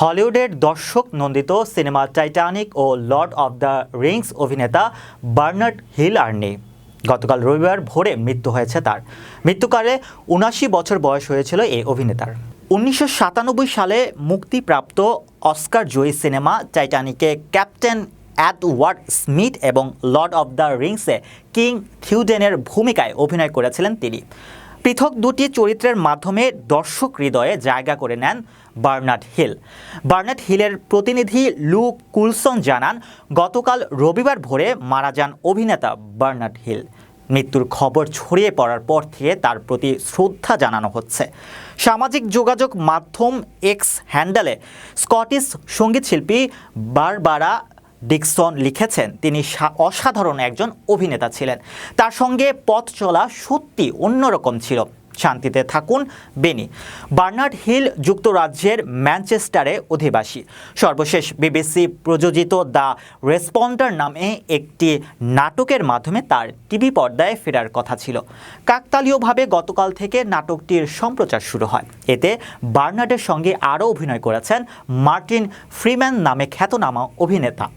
হলিউডের দর্শক নন্দিত সিনেমা টাইটানিক ও লর্ড অব দ্য রিংস অভিনেতা বার্নার্ড হিল আর্নি গতকাল রবিবার ভোরে মৃত্যু হয়েছে তার। মৃত্যুকালে উনাশি বছর বয়স হয়েছিল এই অভিনেতার। উনিশশো সাতানব্বই সালে মুক্তিপ্রাপ্ত অস্কার জয়ী সিনেমা টাইটানিকে ক্যাপ্টেন অ্যাডওয়ার্ড স্মিথ এবং লর্ড অব দ্য রিংসে কিং থিউডেনের ভূমিকায় অভিনয় করেছিলেন তিনি। পৃথক দুটি চরিত্রের মাধ্যমে দর্শক হৃদয়ে জায়গা করে নেন বার্নার্ড হিল। বার্নার্ড হিলের প্রতিনিধি লু কুলসন জানান, গতকাল রবিবার ভোরে মারা যান অভিনেতা বার্নার্ড হিল। মৃত্যুর খবর ছড়িয়ে পড়ার পর থেকে তার প্রতি শ্রদ্ধা জানানো হচ্ছে। সামাজিক যোগাযোগ মাধ্যম এক্স হ্যান্ডেলে স্কটিশ সঙ্গীতশিল্পী বারবারা ডিকসন লিখেছেন, তিনি অসাধারণ একজন অভিনেতা ছিলেন। তার সঙ্গে পথ চলা সত্যি অন্যরকম ছিল। শান্তিতে থাকুন বেনি বার্নার্ড হিল যুক্তরাজ্যের ম্যানচেস্টারে অধিবাসী। সর্বশেষ বিবিসি প্রযোজিত দ্য রেসপন্ডার নামে একটি নাটকের মাধ্যমে তার টিভি পর্দায় ফেরার কথা ছিল। কাকতালীয়ভাবে গতকাল থেকে নাটকটির সম্প্রচার শুরু হয়। এতে বার্নার্ডের সঙ্গে আরও অভিনয় করেছেন মার্টিন ফ্রিম্যান নামে খ্যাতনামা অভিনেতা।